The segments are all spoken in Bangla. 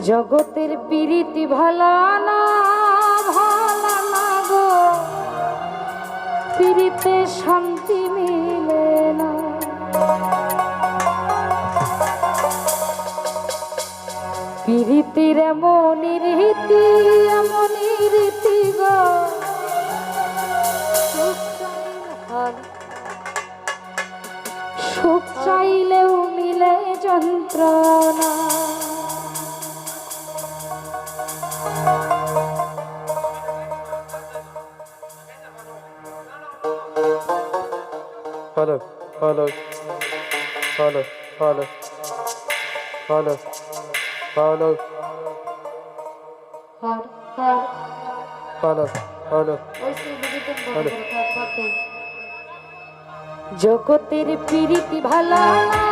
জগতের পিরিতি ভালা না ভালা না গো। পিরিতে শান্তি মিলে না। পিরিতির মনির রীতি خلف خلف خلف خلف خلف خلف خلف خلف জগতের প্রীতি ভালো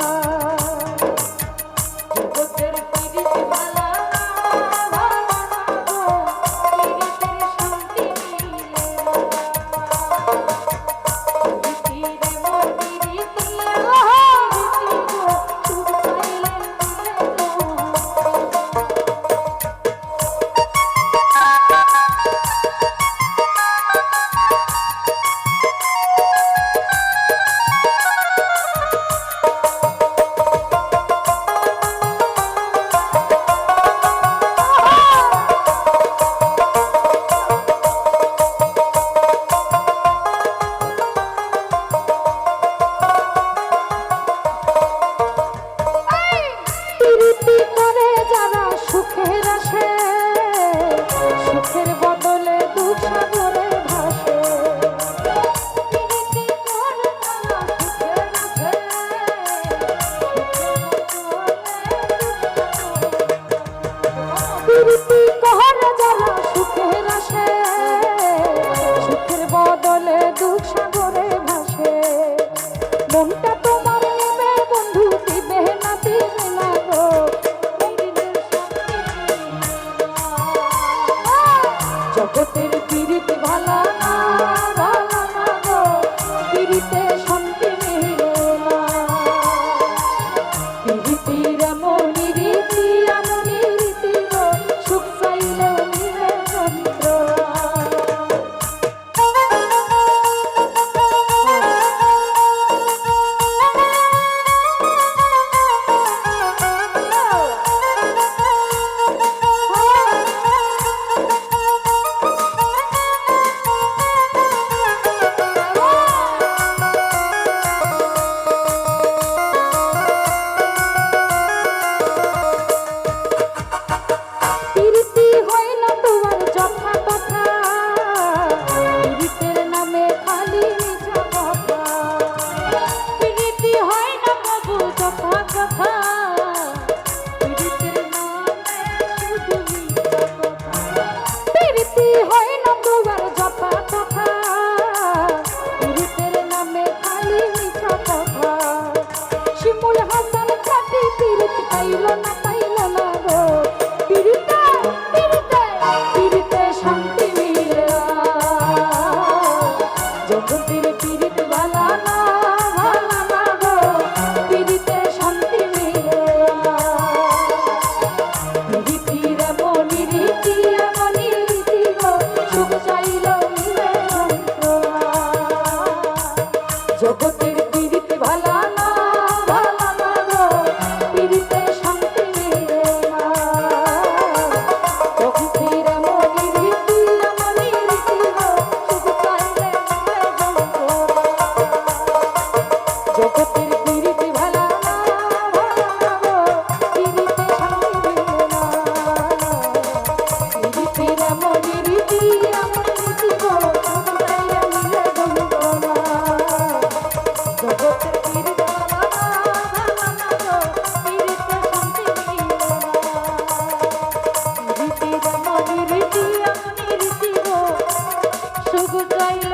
বদলে দুঃখ সাগরে ভাসে। মনটা তোমার জগতের good life.